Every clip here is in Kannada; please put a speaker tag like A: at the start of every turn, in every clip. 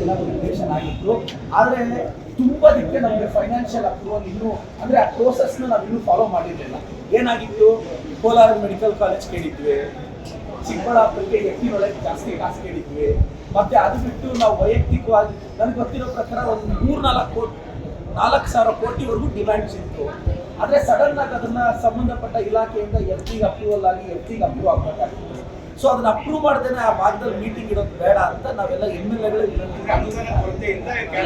A: ಎಲ್ಲ ರಿಲೇಷನ್ ಆಗಿತ್ತು. ಆದರೆ ತುಂಬದಕ್ಕೆ ನಮಗೆ ಫೈನಾನ್ಷಿಯಲ್ ಅಪ್ರೂವಲ್ ಇನ್ನೂ, ಅಂದರೆ ಆ ಪ್ರೋಸೆಸ್ನ ನಾವು ಇನ್ನೂ ಫಾಲೋ ಮಾಡಿರಲಿಲ್ಲ. ಏನಾಗಿತ್ತು? ಕೋಲಾರ ಮೆಡಿಕಲ್ ಕಾಲೇಜ್ ಕೇಳಿದ್ವಿ. ಚಿಕ್ಕಬಳ್ಳಾಪುರಕ್ಕೆ ಎತ್ತಿನೊಳಗೆ ಜಾಸ್ತಿ ಕಾಸು ಕೇಳಿದ್ವಿ. ಮತ್ತೆ ಅದು ಬಿಟ್ಟು ನಾವು ವೈಯಕ್ತಿಕವಾಗಿ, ನನಗೆ ಗೊತ್ತಿರೋ ಪ್ರಕಾರ ಒಂದು ಮೂರ್ನಾಲ್ಕು ಕೋಟಿ, ನಾಲ್ಕು ಸಾವಿರ ಕೋಟಿವರೆಗೂ ಡಿಮ್ಯಾಂಡ್ಸ್ ಇತ್ತು. ಆದರೆ ಸಡನ್ ಅದನ್ನು ಅದನ್ನ ಸಂಬಂಧಪಟ್ಟ ಇಲಾಖೆಯಿಂದ ಎಫ್ ಟಿಗೆ ಅಪ್ರೂವಲ್ ಆಗಿ ಎಫ್ ಟಿಗೆ ಅಪ್ರೂವ್ ಆಗಬೇಕಾಗಿತ್ತು ಸೊ ಅದನ್ನ ಅಪ್ರೂವ್ ಮಾಡ್ದೇನೆ ಆ ಭಾಗದಲ್ಲಿ ಮೀಟಿಂಗ್ ಇರೋದು ಬೇಡ ಅಂತ ನಾವೆಲ್ಲ ಎಂ ಎಲ್ ಎಗಳು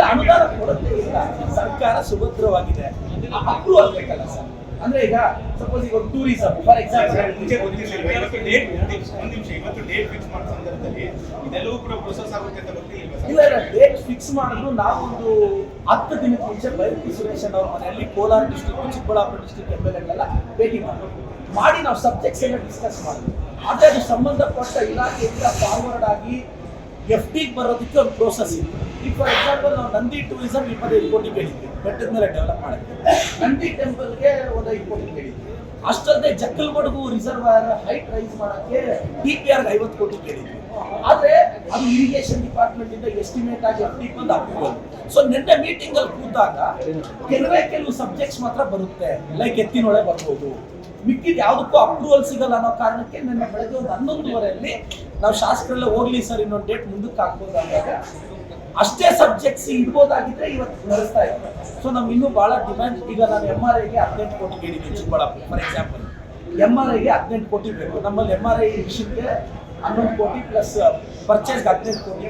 A: ಅನುದಾನ ಕೊರತೆ ಇಲ್ಲ. ಸರ್ಕಾರ ಸುಭದ್ರವಾಗಿದೆ. ಅಪ್ರೂವ್ ಬೇಕಲ್ಲ ಸರ್. ಅಂದ್ರೆ ಈಗ ಸಪೋಸ್ ಈಗ ಒಂದು ಟೂರಿಸಮ್ ಫಾರ್
B: ಮುಂಚೆ
A: ಎಕ್ಸಾಂಪಲ್
B: ಒಂದ್ ನಿಮಿಷ, ಇವತ್ತು ಡೇಟ್ ಫಿಕ್ಸ್ ಮಾಡೋ ಸಂದರ್ಭದಲ್ಲಿ ಇದೆಲ್ಲವೂ ಕೂಡ ಪ್ರೊಸೆಸ್ ಆಗುತ್ತೆ ಅಂತ ಗೊತ್ತಿಲ್ಲ
A: ಇಲ್ಲ ಇಲ್ಲ. ಡೇಟ್ ಫಿಕ್ಸ್ ಮಾಡಿದ್ರು ನಾವೊಂದು ಹತ್ತು ದಿನದ ಮುಂಚೆ ಬೈರತಿ ಸುರೇಶನ್ ಅವ್ರ ಮನೆಯಲ್ಲಿ Kolar district Chikkaballapur district M L ಎಗಳೆಲ್ಲ ಭೇಟಿ ಮಾಡಿ ನಾವು ಸಬ್ಜೆಕ್ಟ್ಸ್ ಎಲ್ಲ ಡಿಸ್ಕಸ್ ಮಾಡಿದ್ವಿ ಆದರೆ ಸಂಬಂಧಪಟ್ಟ ಇಲಾಖೆಯಿಂದ ಫಾರ್ವರ್ಡ್ ಆಗಿ ಎಫ್ ಟಿಗೆ ಬರೋದಕ್ಕೆ ಒಂದು ಪ್ರೋಸೆಸ್ ಇದೆ. ಈಗ ಫಾರ್ ಎಕ್ಸಾಂಪಲ್ ನಾವು ನಂದಿ ಟೂರಿಸಂ ಇಪ್ಪತ್ತೈದು ಕೋಟಿ ಕೇಳಿದ್ವಿ. ಬೆಟ್ಟದ ಮೇಲೆ ಡೆವಲಪ್ ಮಾಡೋಕ್ಕೆ. ನಂದಿ ಟೆಂಪಲ್ಗೆ ಒಂದು ಐದು ಕೋಟಿ ಕೇಳಿದ್ವಿ. ಅಷ್ಟಲ್ಲದೆ ಜಕ್ಕಲ್ಮಡುಗು ರಿಸರ್ವರ್ ಹೈಟ್ ರೈಸ್ ಮಾಡೋಕ್ಕೆ ಡಿ ಪಿ ಆರ್ಗೆ ಐವತ್ತು ಕೋಟಿ ಕೇಳಿದ್ವಿ. ಆದರೆ ಅದು ಇರಿಗೇಷನ್ ಡಿಪಾರ್ಟ್ಮೆಂಟ್ ಇಂದ ಎಸ್ಟಿಮೇಟ್ ಆಗಿ ಎಫ್ ಟಿ ಬಂದು ಅಪ್ರೂವಲ್ ಸೊ ನಿನ್ನೆ ಮೀಟಿಂಗ್ ಅಲ್ಲಿ ಕೂತಾಗ ಕೆಲವೇ ಕೆಲವು ಸಬ್ಜೆಕ್ಟ್ಸ್ ಮಾತ್ರ ಬರುತ್ತೆ. ಲೈಕ್ ಎತ್ತಿನೊಳೆ ಬರ್ಬೋದು. ಮಿಕ್ಕಿದ ಯಾವುದಕ್ಕೂ ಅಪ್ರೂವಲ್ ಸಿಗಲ್ಲ ಅನ್ನೋ ಕಾರಣಕ್ಕೆ ನನ್ನ ಬೆಳಗ್ಗೆ ಒಂದು ಹನ್ನೊಂದುವರೆಯಲ್ಲಿ ನಾವು ಶಾಸಕರೆಲ್ಲ ಹೋಗ್ಲಿ ಸರ್, ಇನ್ನೊಂದು ಡೇಟ್ ಮುಂದಕ್ಕೆ ಹಾಕ್ಬೋದು ಅಂದಾಗ ಅಷ್ಟೇ ಸಬ್ಜೆಕ್ಟ್ಸ್ ಇರ್ಬೋದಾಗಿದ್ರೆ ಇವತ್ತು ನಡೆಸ್ತಾ ಇದ್ದಾರೆ. ಸೊ ನಮ್ಗೆ ಇನ್ನೂ ಭಾಳ ಡಿಮ್ಯಾಂಡ್ ಈಗ ನಾನು ಎಂ ಆರ್ ಐಗೆ ಹದಿನೆಂಟು ಕೋಟಿ ಕೇಳಿದ್ದೀನಿ Chikkaballapur for example M R ಐಗೆ ಹದಿನೆಂಟು ಕೋಟಿ ಬೇಕು. ನಮ್ಮಲ್ಲಿ ಎಂ ಆರ್ ಐ ವಿಷಯಕ್ಕೆ ಹನ್ನೊಂದು ಕೋಟಿ ಪ್ಲಸ್ ಪರ್ಚೇಸ್ಗೆ ಹದಿನೆಂಟು ಕೋಟಿ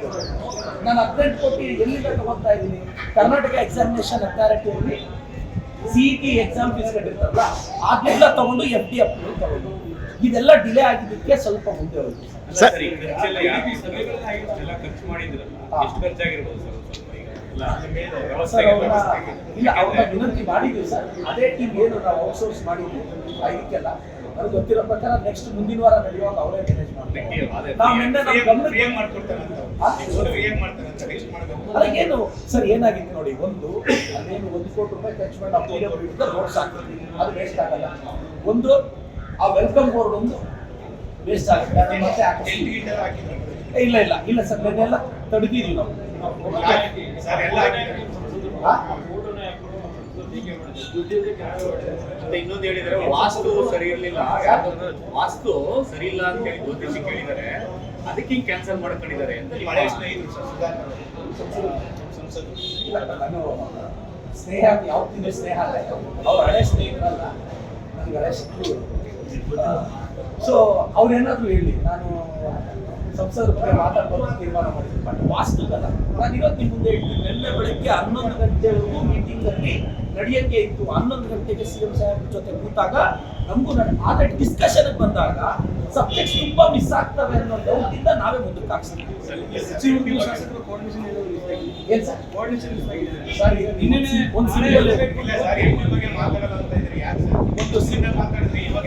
A: ನಾನು ಹದಿನೆಂಟು ಕೋಟಿ ಎಲ್ಲಿಂದ ತಗೋತಾ ಇದ್ದೀನಿ? ಕರ್ನಾಟಕ ಎಕ್ಸಾಮಿನೇಷನ್ ಅಥಾರಿಟಿಯಲ್ಲಿ ಸಿ ಟಿ ಎಕ್ಸಾಮ್ ಫೀಸ್ ಕಟ್ಟಿರ್ತಾರಲ್ಲ ಅದೆಲ್ಲ ತಗೊಂಡು ಎಫ್ ಡಿ ಎಫ್ ತಗೊಂಡು ಇದೆಲ್ಲ ಡಿಲೇ ಆಗಿದ್ದಕ್ಕೆ ಸ್ವಲ್ಪ ಮುಂದೆ ಹೋಗುತ್ತೆ
C: ಸರ್
B: ಸರಿ ಖರ್ಚೆಲ್ಲ ಯಾವ ಎಲ್ಲ ಖರ್ಚು ಮಾಡಿದ್ರಲ್ಲ. ಎಷ್ಟು ಖರ್ಚಾಗಿರ್ಬೋದು ಸರ್
A: ಸರ್ ಅವ್ರನ್ನ. ಇಲ್ಲ ಅವ್ರನ್ನ ವಿನಂತಿ ಮಾಡಿದ್ವಿ ಸರ್. ಅದೇ ಟೀಮ್ ಏನು ನಾವು ಔಟ್ಸೋರ್ಸ್ ಮಾಡಿದ್ವಿ. ಇದಕ್ಕೆಲ್ಲ ನನಗೆ ಗೊತ್ತಿರೋ ಪ್ರಕಾರ ನೆಕ್ಸ್ಟ್ ಮುಂದಿನ ವಾರ ನಡೆಯುವಾಗ ಅವರೇ ಮ್ಯಾನೇಜ್ ಮಾಡ್ತಾರೆ. ಏನು? ಸರ್ ಏನಾಗಿತ್ತು ನೋಡಿ ಒಂದು ಅದೇನು ಒಂದು ಕೋಟಿ ರೂಪಾಯಿ ಖರ್ಚು ಮಾಡಿ ನಾವು ಪೂಜೆ ಬಿಟ್ಟು ರೋಡ್ಸ್ ಹಾಕ್ತೀವಿ. ಅದು ವೇಸ್ಟ್ ಆಗಲ್ಲ. ಒಂದು ಆ ವೆಲ್ಕಮ್ ಬೋರ್ಡ್ ಒಂದು ವೇಸ್ಟ್ ಆಗುತ್ತೆ ಮತ್ತೆ ಇಲ್ಲ ಇಲ್ಲ ಇಲ್ಲ ಸರ್ ನೆನ್ನೆಲ್ಲ ತಡೆದಿದ್ದೀವಿ ನಾವು.
B: ಸರ್ ಎಲ್ಲ ಹಾಕಿದ್ರು
A: ಹಾ?
D: ಮತ್ತೆ ಇನ್ನೊಂದು ಹೇಳಿದ್ರೆ ವಾಸ್ತು ಸರಿ ಇರ್ಲಿಲ್ಲ. ಯಾಕಂದ್ರೆ ವಾಸ್ತು ಸರಿ ಇಲ್ಲ ಅಂತ ಹೇಳಿ ಜ್ಯೋತಿಷಿ ಕೇಳಿದಾರೆ ಅದಕ್ಕೆ ಹಿಂಗ್ ಕ್ಯಾನ್ಸಲ್ ಮಾಡ್ಕೊಂಡಿದ್ದಾರೆ ಅಂತ
A: ಸ್ನೇಹ ಯಾವತ್ತಿನ ಸ್ನೇಹ ಅಲ್ಲ ಅವ್ರ ಹಳೆ ಸ್ನೇಹಿತರಲ್ಲ ನನಗೆ ಹಳೆ ಸ್ನೇಹಿತರು ಸೊ ಅವ್ರೇನಾದ್ರು ಹೇಳಿ ನಾನು ಸಂಸದರ ಬಗ್ಗೆ ಮಾತಾಡ್ಬೋದು ತೀರ್ಮಾನ ಮಾಡಿದ್ದೀನಿ ಬಟ್ ನಾನು ಇವತ್ತು ನಿಮ್ಮ ಮುಂದೆ ಹೇಳ್ತೀನಿ. ನಿನ್ನೆ ಬೆಳಗ್ಗೆ ಹನ್ನೊಂದು ಗಂಟೆವರೆಗೂ ಮೀಟಿಂಗ್ ಅಲ್ಲಿ ನಡೆಯಕ್ಕೆ ಇತ್ತು. ಹನ್ನೊಂದು ಗಂಟೆಗೆ ಸಿಎಂ ಎಂ ಸಾಹೇಬ್ರ ಜೊತೆ ಕೂತಾಗ ನಮಗೂ ಆದ್ರೆ ಡಿಸ್ಕಷನ್ ಬಂದಾಗ ಸಬ್ಜೆಕ್ಟ್ ತುಂಬಾ ಮಿಸ್ ಆಗ್ತವೆ ಅನ್ನೋ ಡೌಟ್ ಇಂದ ನಾವೇ ಮುಂದಕ್ಕೆ ಹಾಕ್ಸ್ತೀವಿ. ಒಂದು ಸಿಂಗಲ್
B: ಇಲ್ಲ ಬಗ್ಗೆ ಮಾತಾಡಲ್ಲ ಅಂತ ಇದ್ರೆ ಯಾರು ಸರ್? ಒಂದು ಸಿಂಗಲ್ ಮಾತಾಡಿದ್ರೆ ಇವಾಗ